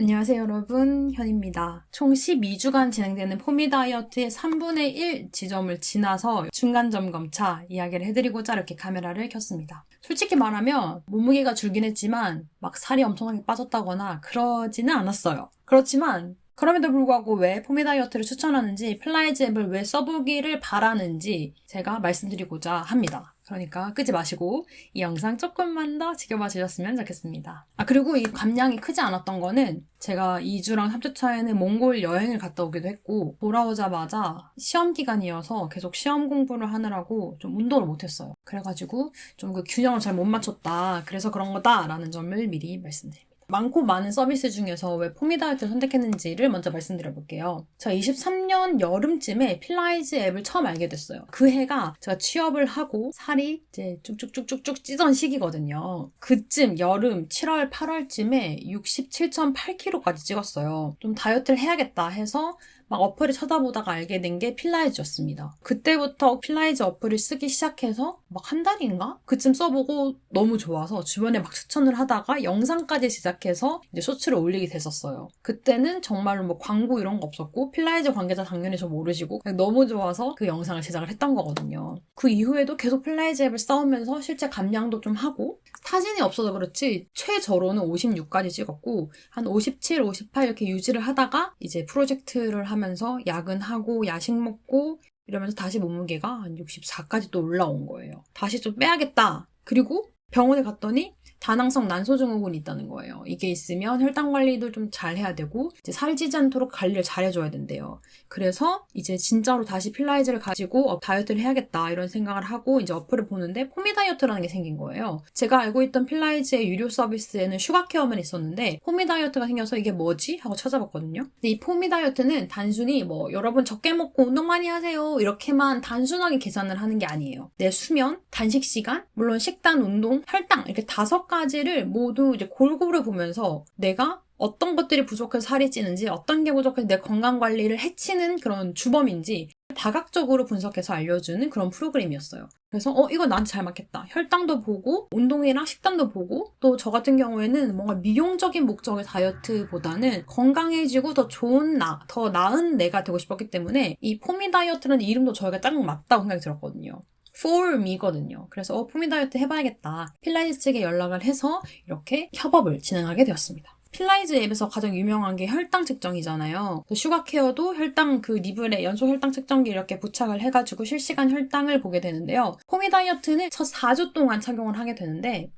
안녕하세요 여러분 현입니다. 총 12주간 진행되는 포미 다이어트의 3분의 1 지점을 지나서 중간 점검차 이야기를 해드리고자 이렇게 카메라를 켰습니다. 솔직히 말하면 몸무게가 줄긴 했지만 막 살이 엄청나게 빠졌다거나 그러지는 않았어요. 그렇지만 그럼에도 불구하고 왜 포미 다이어트를 추천하는지 플라이즈 앱을 왜 써보기를 바라는지 제가 말씀드리고자 합니다. 그러니까 끄지 마시고 이 영상 조금만 더 지켜봐 주셨으면 좋겠습니다. 아 그리고 이 감량이 크지 않았던 거는 제가 2주랑 3주 차에는 몽골 여행을 갔다 오기도 했고 돌아오자마자 시험 기간이어서 계속 시험 공부를 하느라고 좀 운동을 못했어요. 그래가지고 좀 그 균형을 잘 못 맞췄다. 그래서 그런 거다라는 점을 미리 말씀드립니다. 많고 많은 서비스 중에서 왜 포미다이어트를 선택했는지를 먼저 말씀드려 볼게요. 제가 23년 여름쯤에 필라이즈 앱을 처음 알게 됐어요. 그 해가 제가 취업을 하고 살이 이제 쭉쭉쭉쭉쭉 찌던 시기거든요. 그쯤 여름 7월 8월쯤에 67.8kg까지 찍었어요. 좀 다이어트를 해야겠다 해서 막 어플을 쳐다보다가 알게 된 게 필라이즈였습니다. 그때부터 필라이즈 어플을 쓰기 시작해서 막 한 달인가? 그쯤 써보고 너무 좋아서 주변에 막 추천을 하다가 영상까지 제작해서 이제 쇼츠를 올리게 됐었어요. 그때는 정말로 뭐 광고 이런 거 없었고 필라이즈 관계자 당연히 저 모르시고 너무 좋아서 그 영상을 제작을 했던 거거든요. 그 이후에도 계속 필라이즈 앱을 써오면서 실제 감량도 좀 하고 사진이 없어서 그렇지 최저로는 56까지 찍었고 한 57, 58 이렇게 유지를 하다가 이제 프로젝트를 하면 서 야근하고 야식 먹고 이러면서 다시 몸무게가 한 64까지 또 올라온 거예요. 다시 좀 빼야겠다. 그리고 병원에 갔더니 다낭성 난소증후군이 있다는 거예요. 이게 있으면 혈당 관리도 좀 잘 해야 되고 이제 살찌지 않도록 관리를 잘 해줘야 된대요. 그래서 이제 진짜로 다시 필라이즈를 가지고 어, 다이어트를 해야겠다 이런 생각을 하고 이제 어플을 보는데 포미 다이어트라는 게 생긴 거예요. 제가 알고 있던 필라이즈의 유료 서비스에는 슈가 케어만 있었는데 포미 다이어트가 생겨서 이게 뭐지 하고 찾아봤거든요. 근데 이 포미 다이어트는 단순히 뭐 여러분 적게 먹고 운동 많이 하세요 이렇게만 단순하게 계산을 하는 게 아니에요. 내 수면, 단식 시간, 물론 식단, 운동, 혈당 이렇게 다섯 가지를 모두 이제 골고루 보면서 내가 어떤 것들이 부족해서 살이 찌는지 어떤 게 부족해서 내 건강 관리를 해치는 그런 주범인지 다각적으로 분석해서 알려주는 그런 프로그램이었어요. 그래서 어 이거 나한테 잘 맞겠다. 혈당도 보고 운동이랑 식단도 보고 또 저 같은 경우에는 뭔가 미용적인 목적의 다이어트보다는 건강해지고 더 좋은 나, 더 나은 내가 되고 싶었기 때문에 이 포미 다이어트라는 이름도 저희가 딱 맞다고 생각이 들었거든요. For me거든요. 그래서 어, 포미 다이어트 해봐야겠다. 필라이즈 측에 연락을 해서 이렇게 협업을 진행하게 되었습니다. 필라이즈 앱에서 가장 유명한 게 혈당 측정이잖아요. 슈가 케어도 혈당 그 리블에 연속 혈당 측정기 이렇게 부착을 해가지고 실시간 혈당을 보게 되는데요. 포미 다이어트는 첫 4주 동안 착용을 하게 되는데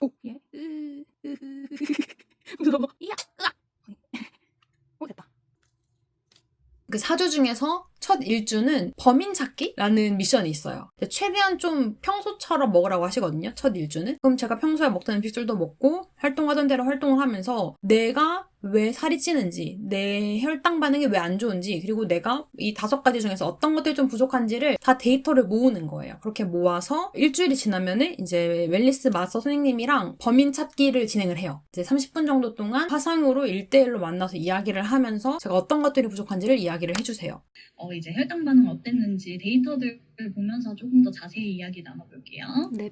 오, 예. 으, 으, 으, 무서워. 이야, 으악. 오, 됐다. 그 4주 중에서 첫 1주는 범인 찾기라는 미션이 있어요. 최대한 좀 평소처럼 먹으라고 하시거든요. 첫 1주는. 그럼 제가 평소에 먹던 음식들도 먹고 활동하던 대로 활동을 하면서 내가 왜 살이 찌는지, 내 혈당 반응이 왜 안 좋은지, 그리고 내가 이 다섯 가지 중에서 어떤 것들이 좀 부족한지를 다 데이터를 모으는 거예요. 그렇게 모아서 일주일이 지나면은 이제 웰리스 마스터 선생님이랑 범인 찾기를 진행을 해요. 이제 30분 정도 동안 화상으로 1대1로 만나서 이야기를 하면서 제가 어떤 것들이 부족한지를 이야기를 해주세요. 어, 이제 혈당 반응 어땠는지 데이터들을 보면서 조금 더 자세히 이야기 나눠볼게요. 네.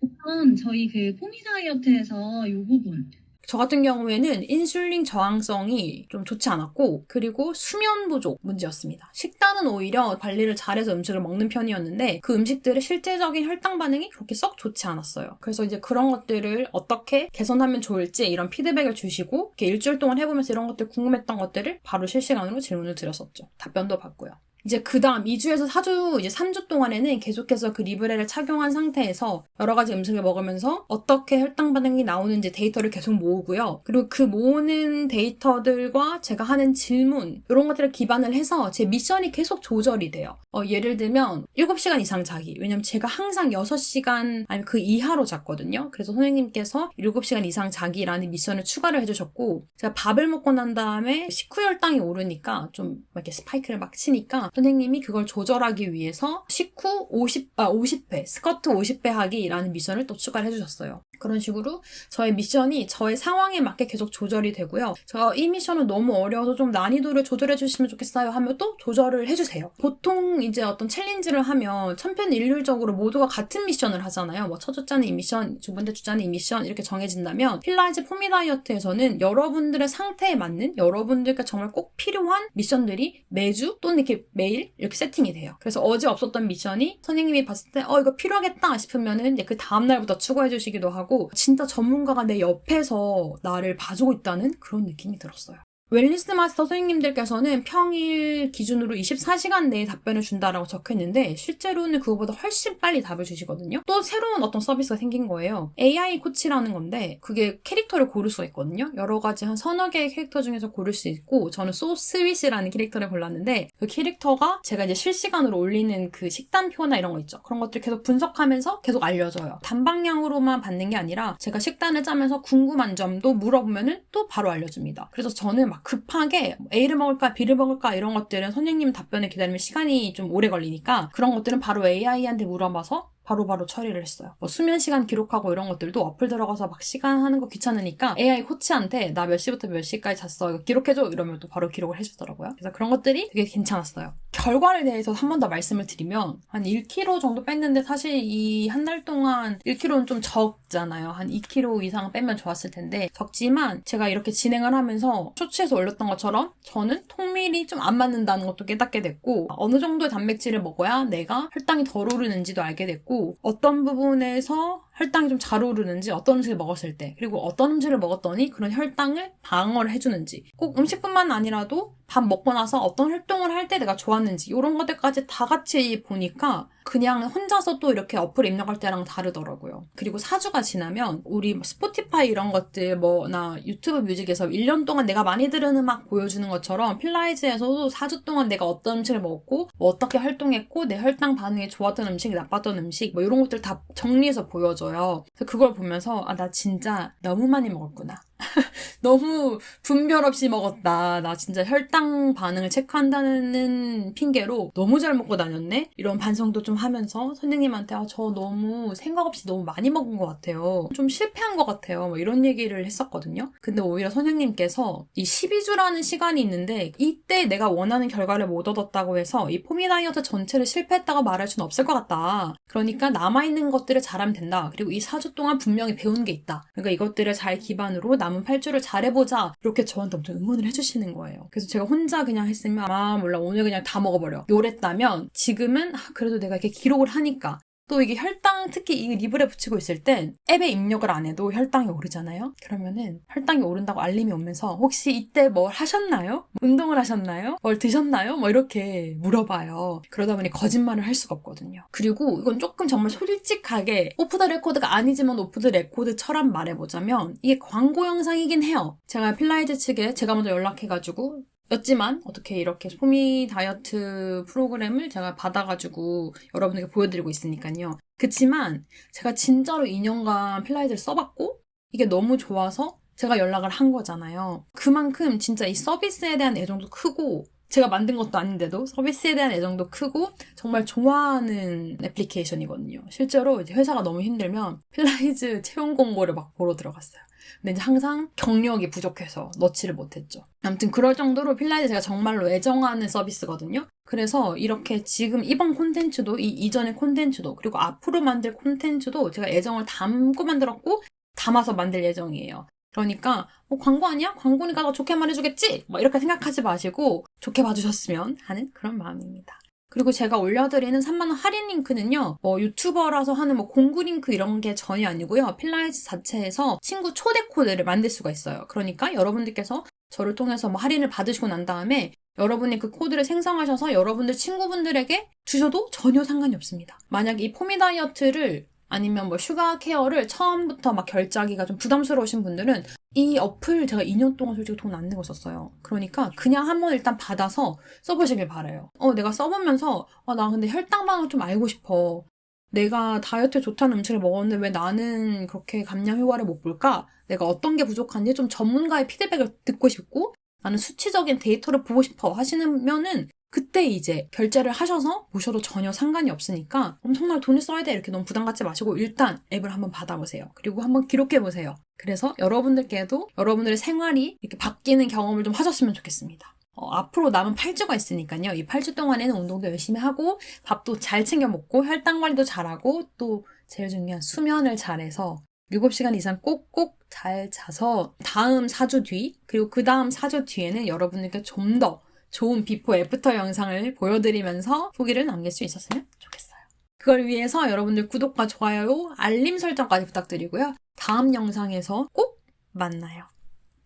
우선 저희 그 포미 다이어트에서 이 부분 저 같은 경우에는 인슐린 저항성이 좀 좋지 않았고, 그리고 수면 부족 문제였습니다. 식단은 오히려 관리를 잘해서 음식을 먹는 편이었는데, 그 음식들의 실제적인 혈당 반응이 그렇게 썩 좋지 않았어요. 그래서 이제 그런 것들을 어떻게 개선하면 좋을지 이런 피드백을 주시고, 이렇게 일주일 동안 해보면서 이런 것들 궁금했던 것들을 바로 실시간으로 질문을 드렸었죠. 답변도 받고요. 이제 그 다음 2주에서 4주, 이제 3주 동안에는 계속해서 그 리브레를 착용한 상태에서 여러 가지 음식을 먹으면서 어떻게 혈당 반응이 나오는지 데이터를 계속 모으고요. 그리고 그 모으는 데이터들과 제가 하는 질문, 이런 것들을 기반을 해서 제 미션이 계속 조절이 돼요. 어, 예를 들면 7시간 이상 자기. 왜냐면 제가 항상 6시간 아니면 그 이하로 잤거든요. 그래서 선생님께서 7시간 이상 자기라는 미션을 추가를 해주셨고 제가 밥을 먹고 난 다음에 식후 혈당이 오르니까 좀 이렇게 스파이크를 막 치 선생님이 그걸 조절하기 위해서 식후 50, 아, 50회, 스쿼트 50회 하기라는 미션을 또 추가를 해주셨어요. 그런 식으로 저의 미션이 저의 상황에 맞게 계속 조절이 되고요. 저 이 미션은 너무 어려워서 좀 난이도를 조절해 주시면 좋겠어요 하면 또 조절을 해주세요. 보통 이제 어떤 챌린지를 하면 천편일률적으로 모두가 같은 미션을 하잖아요. 뭐 첫 주자는 이 미션, 두 번째 주자는 이 미션 이렇게 정해진다면 필라이즈 포미 다이어트에서는 여러분들의 상태에 맞는 여러분들께 정말 꼭 필요한 미션들이 매주 또는 이렇게 매일 이렇게 세팅이 돼요. 그래서 어제 없었던 미션이 선생님이 봤을 때 어 이거 필요하겠다 싶으면은 그 다음 날부터 추가해 주시기도 하고 진짜 전문가가 내 옆에서 나를 봐주고 있다는 그런 느낌이 들었어요. 웰니스 마스터 선생님들께서는 평일 기준으로 24시간 내에 답변을 준다라고 적혀 있는데 실제로는 그거보다 훨씬 빨리 답을 주시거든요. 또 새로운 어떤 서비스가 생긴 거예요. AI 코치라는 건데 그게 캐릭터를 고를 수가 있거든요. 여러 가지 한 서너 개의 캐릭터 중에서 고를 수 있고 저는 소스윗이라는 캐릭터를 골랐는데 그 캐릭터가 제가 이제 실시간으로 올리는 그 식단표나 이런 거 있죠. 그런 것들 계속 분석하면서 계속 알려줘요. 단방향으로만 받는 게 아니라 제가 식단을 짜면서 궁금한 점도 물어보면은 또 바로 알려줍니다. 그래서 저는 막 급하게 뭐 A를 먹을까 B를 먹을까 이런 것들은 선생님 답변을 기다리면 시간이 좀 오래 걸리니까 그런 것들은 바로 AI한테 물어봐서 바로 바로 처리를 했어요. 뭐 수면 시간 기록하고 이런 것들도 어플 들어가서 막 시간 하는 거 귀찮으니까 AI 코치한테 나 몇 시부터 몇 시까지 잤어 기록해줘 이러면 또 바로 기록을 해주더라고요. 그래서 그런 것들이 되게 괜찮았어요. 결과에 대해서 한 번 더 말씀을 드리면 한 1kg 정도 뺐는데 사실 이 한 달 동안 1kg는 좀 적 잖아요. 한 2kg 이상 빼면 좋았을 텐데 적지만 제가 이렇게 진행을 하면서 쇼츠에서 올렸던 것처럼 저는 통밀이 좀 안 맞는다는 것도 깨닫게 됐고 어느 정도의 단백질을 먹어야 내가 혈당이 덜 오르는지도 알게 됐고 어떤 부분에서 혈당이 좀 잘 오르는지 어떤 음식을 먹었을 때 그리고 어떤 음식을 먹었더니 그런 혈당을 방어를 해주는지 꼭 음식뿐만 아니라도 밥 먹고 나서 어떤 활동을 할 때 내가 좋았는지 이런 것들까지 다 같이 보니까 그냥 혼자서 또 이렇게 어플 입력할 때랑 다르더라고요. 그리고 4주가 지나면 우리 뭐 스포티파이 이런 것들 뭐 나 유튜브 뮤직에서 1년 동안 내가 많이 들은 음악 보여주는 것처럼 필라이즈에서도 4주 동안 내가 어떤 음식을 먹었고 뭐 어떻게 활동했고 내 혈당 반응이 좋았던 음식, 나빴던 음식 뭐 이런 것들 다 정리해서 보여줘요. 그래서 그걸 보면서 아 나 진짜 너무 많이 먹었구나. 너무 분별 없이 먹었다. 나 진짜 혈당 반응을 체크한다는 핑계로 너무 잘 먹고 다녔네? 이런 반성도 좀 하면서 선생님한테 아, 저 너무 생각 없이 너무 많이 먹은 것 같아요. 좀 실패한 것 같아요. 뭐 이런 얘기를 했었거든요. 근데 오히려 선생님께서 이 12주라는 시간이 있는데 이때 내가 원하는 결과를 못 얻었다고 해서 이 포미 다이어트 전체를 실패했다고 말할 수는 없을 것 같다. 그러니까 남아있는 것들을 잘하면 된다. 그리고 이 4주 동안 분명히 배운 게 있다. 그러니까 이것들을 잘 기반으로 남은 8주를 잘해보자. 이렇게 저한테 엄청 응원을 해주시는 거예요. 그래서 제가 혼자 그냥 했으면 아 몰라 오늘 그냥 다 먹어버려. 요랬다면 지금은 아, 그래도 내가 이렇게 기록을 하니까 또 이게 혈당 특히 이 리블에 붙이고 있을 땐 앱에 입력을 안 해도 혈당이 오르잖아요. 그러면은 혈당이 오른다고 알림이 오면서 혹시 이때 뭘 하셨나요? 운동을 하셨나요? 뭘 드셨나요? 뭐 이렇게 물어봐요. 그러다 보니 거짓말을 할 수가 없거든요. 그리고 이건 조금 정말 솔직하게 오프 더 레코드가 아니지만 오프 더 레코드처럼 말해보자면 이게 광고 영상이긴 해요. 제가 필라이즈 측에 제가 먼저 연락해가지고 였지만 어떻게 이렇게 포미 다이어트 프로그램을 제가 받아가지고 여러분에게 보여드리고 있으니까요. 그치만 제가 진짜로 2년간 필라이즈를 써봤고 이게 너무 좋아서 제가 연락을 한 거잖아요. 그만큼 진짜 이 서비스에 대한 애정도 크고 제가 만든 것도 아닌데도 서비스에 대한 애정도 크고 정말 좋아하는 애플리케이션이거든요. 실제로 이제 회사가 너무 힘들면 필라이즈 채용 공고를 막 보러 들어갔어요. 근데 이제 항상 경력이 부족해서 넣지를 못했죠. 아무튼 그럴 정도로 필라이즈 제가 정말로 애정하는 서비스거든요. 그래서 이렇게 지금 이번 콘텐츠도 이 이전의 콘텐츠도 그리고 앞으로 만들 콘텐츠도 제가 애정을 담고 만들었고 담아서 만들 예정이에요. 그러니까 뭐 광고 아니야? 광고니까 더 좋게 말해주겠지? 뭐 이렇게 생각하지 마시고 좋게 봐주셨으면 하는 그런 마음입니다. 그리고 제가 올려드리는 3만원 할인 링크는요, 뭐 유튜버라서 하는 뭐 공구 링크 이런 게 전혀 아니고요. 필라이즈 자체에서 친구 초대 코드를 만들 수가 있어요. 그러니까 여러분들께서 저를 통해서 뭐 할인을 받으시고 난 다음에 여러분이 그 코드를 생성하셔서 여러분들 친구분들에게 주셔도 전혀 상관이 없습니다. 만약 이 포미 다이어트를 아니면 뭐 슈가 케어를 처음부터 막 결제하기가 좀 부담스러우신 분들은 이 어플 제가 2년 동안 솔직히 돈 안 내고 썼어요. 그러니까 그냥 한번 일단 받아서 써보시길 바래요. 어, 내가 써보면서 아, 나 근데 혈당 반응 좀 알고 싶어. 내가 다이어트에 좋다는 음식을 먹었는데 왜 나는 그렇게 감량 효과를 못 볼까? 내가 어떤 게 부족한지 좀 전문가의 피드백을 듣고 싶고 나는 수치적인 데이터를 보고 싶어 하시면은 그때 이제 결제를 하셔서 보셔도 전혀 상관이 없으니까 엄청나게 돈을 써야 돼 이렇게 너무 부담 갖지 마시고 일단 앱을 한번 받아보세요. 그리고 한번 기록해 보세요. 그래서 여러분들께도 여러분들의 생활이 이렇게 바뀌는 경험을 좀 하셨으면 좋겠습니다. 어, 앞으로 남은 8주가 있으니까요. 이 8주 동안에는 운동도 열심히 하고 밥도 잘 챙겨 먹고 혈당 관리도 잘하고 또 제일 중요한 수면을 잘해서 7시간 이상 꼭꼭 잘 자서 다음 4주 뒤 그리고 그 다음 4주 뒤에는 여러분들께 좀 더 좋은 비포 애프터 영상을 보여드리면서 후기를 남길 수 있었으면 좋겠어요. 그걸 위해서 여러분들 구독과 좋아요, 알림 설정까지 부탁드리고요. 다음 영상에서 꼭 만나요.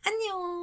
안녕!